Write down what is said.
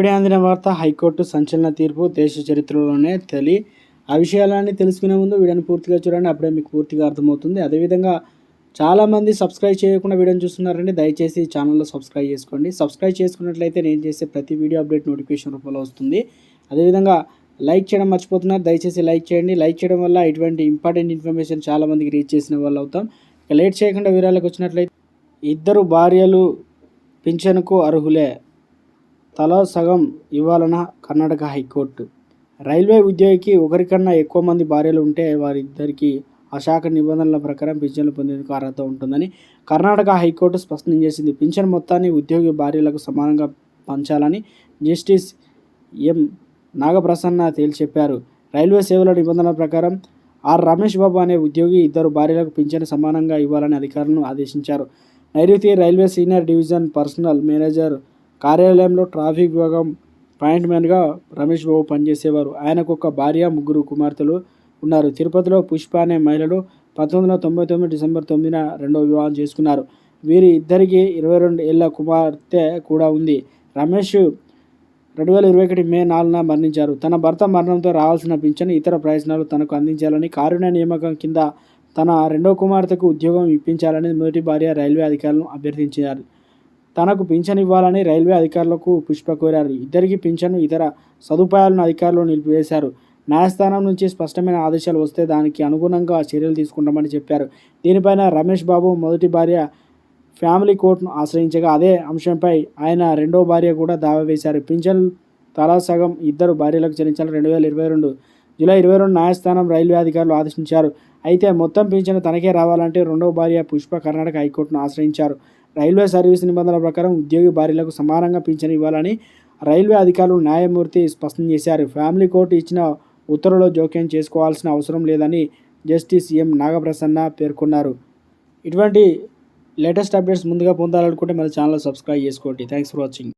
ఇప్పుడే అందిన వార్త హైకోర్టు సంచలన తీర్పు దేశ చరిత్రలోనే తొలి. ఆ విషయాలన్నీ తెలుసుకునే ముందు వీడియోని పూర్తిగా చూడండి. అప్పుడే మీకు పూర్తిగా అర్థమవుతుంది. అదేవిధంగా చాలామంది సబ్స్క్రైబ్ చేయకుండా వీడియోని చూస్తున్నారండి. దయచేసి ఛానల్లో సబ్స్క్రైబ్ చేసుకోండి. సబ్స్క్రైబ్ చేసుకున్నట్లయితే నేను చేసే ప్రతి వీడియో అప్డేట్ నోటిఫికేషన్ రూపంలో వస్తుంది. అదేవిధంగా లైక్ చేయడం మర్చిపోతున్నారు. దయచేసి లైక్ చేయండి. లైక్ చేయడం వల్ల ఇటువంటి ఇంపార్టెంట్ ఇన్ఫర్మేషన్ చాలామందికి రీచ్ చేసిన వాళ్ళు అవుతాం. ఇక లేట్ చేయకుండా వివరాలకు వచ్చినట్లయితే ఇద్దరు భార్యలు పింఛన్కు అర్హులే. తలా సగం ఇవ్వాలన్న కర్ణాటక హైకోర్టు. రైల్వే ఉద్యోగికి ఒకరికన్నా ఎక్కువ మంది భార్యలు ఉంటే వారిద్దరికీ ఆ శాఖ నిబంధనల ప్రకారం పింఛన్లు పొందేందుకు అర్హత ఉంటుందని కర్ణాటక హైకోర్టు స్పష్టం చేసింది. పింఛన్ మొత్తాన్ని ఉద్యోగి భార్యలకు సమానంగా పంచాలని జస్టిస్ ఎం. నాగప్రసన్న తేల్చి చెప్పారు. రైల్వే సేవల నిబంధనల ప్రకారం ఆర్. రమేష్ బాబు అనే ఉద్యోగి ఇద్దరు భార్యలకు పింఛన్ సమానంగా ఇవ్వాలని అధికారులను ఆదేశించారు. నైరుతి railway senior division personnel manager కార్యాలయంలో ట్రాఫిక్ విభాగం పాయింట్ మ్యాన్గా రమేష్ బాబు పనిచేసేవారు. ఆయనకు ఒక భార్య ముగ్గురు కుమార్తెలు ఉన్నారు. తిరుపతిలో పుష్ప అనే మహిళలు పంతొమ్మిది వందల తొంభై తొమ్మిది డిసెంబర్ తొమ్మిదిన రెండవ వివాహం చేసుకున్నారు. వీరి ఇద్దరికి ఇరవై రెండు ఏళ్ళ కుమార్తె కూడా ఉంది. రమేష్ రెండు వేల ఇరవై ఒకటి మే నాలుగున మరణించారు. తన భర్త మరణంతో రావాల్సిన పింఛను ఇతర ప్రయోజనాలు తనకు అందించాలని కారుణ్య నియామకం కింద తన రెండో కుమార్తెకు ఉద్యోగం ఇప్పించాలని మొదటి భార్య రైల్వే అధికారులను అభ్యర్థించారు. తనకు పింఛన్ ఇవ్వాలని రైల్వే అధికారులకు పుష్ప కోరారు. ఇద్దరికి పింఛను ఇతర సదుపాయాలను అధికారులు నిలిపివేశారు. న్యాయస్థానం నుంచి స్పష్టమైన ఆదేశాలు వస్తే దానికి అనుగుణంగా చర్యలు తీసుకుంటామని చెప్పారు. దీనిపైన రమేష్ బాబు మొదటి భార్య ఫ్యామిలీ కోర్టును ఆశ్రయించగా అదే అంశంపై ఆయన రెండో భార్య కూడా దావా వేశారు. పింఛన్ తలా సగం ఇద్దరు భార్యలకు చెల్లించాలని రెండు వేల ఇరవై రెండు జూలై ఇరవై రెండు న్యాయస్థానం రైల్వే అధికారులు ఆదేశించారు. అయితే మొత్తం పింఛను తనకే రావాలంటే రెండో భార్య పుష్ప కర్ణాటక హైకోర్టును ఆశ్రయించారు. రైల్వే సర్వీస్ నిబంధనల ప్రకారం ఉద్యోగి భార్యలకు సమానంగా పింఛను ఇవ్వాలని రైల్వే అధికారులు న్యాయమూర్తి స్పష్టం చేశారు. ఫ్యామిలీ కోర్టు ఇచ్చిన ఉత్తర్వులో జోక్యం చేసుకోవాల్సిన అవసరం లేదని జస్టిస్ ఎం నాగప్రసన్న పేర్కొన్నారు. ఇటువంటి లేటెస్ట్ అప్డేట్స్ ముందుగా పొందాలనుకుంటే మన ఛానల్ సబ్స్క్రైబ్ చేసుకోండి. Thanks for watching.